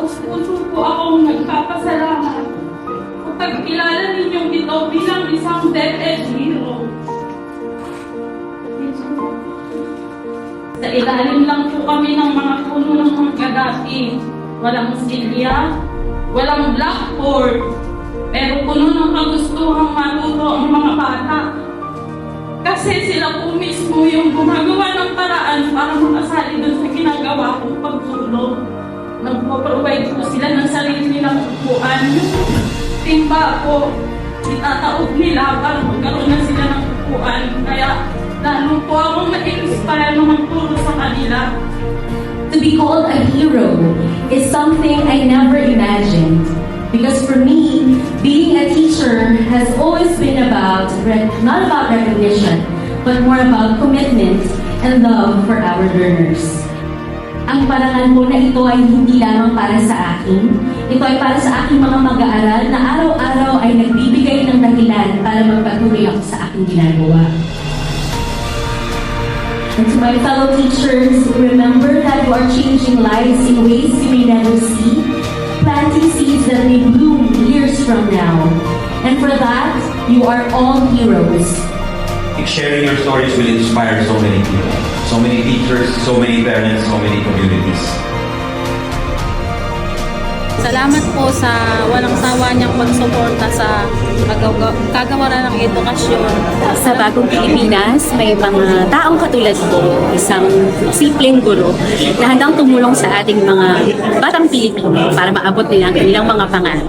taus-puso po akong nagpapasalamat kapag kilala ninyong ito bilang isang DepEd hero. Sa ilalim lang po kami ng mga puno ng mga kadating. Walang silya, walang blackboard, pero puno ng kagustuhang mga Nagpo-provide po sila ng sarili nilang upuan. Yung timba po, itataob nila para magkaroon na sila ng upuan. Kaya lalo po akong na-inspire na magturo sa kanila. To be called a hero is something I never imagined. Because for me, being a teacher has always been about, not about recognition, but more about commitment and love for our learners. Ang parangal po na ito ay hindi lamang para sa akin. Ito ay para sa aking mga mag-aaral na araw-araw ay nagbibigay ng dahilan para magpatuloy ako sa aking ginagawa. And to my fellow teachers, remember that you are changing lives in ways you may never see, planting seeds that may bloom years from now. And for that, you are all heroes. Sharing your stories will inspire so many people, so many teachers, so many parents, so many communities. Salamat po sa walang sawa niyang pagsuporta sa kagawa- kagawaran ng edukasyon. Sa bagong Pilipinas, may mga taong katulad ko, isang simpleng guro na handang tumulong sa ating mga batang Pilipino para maabot nila ang kanilang mga pangarap.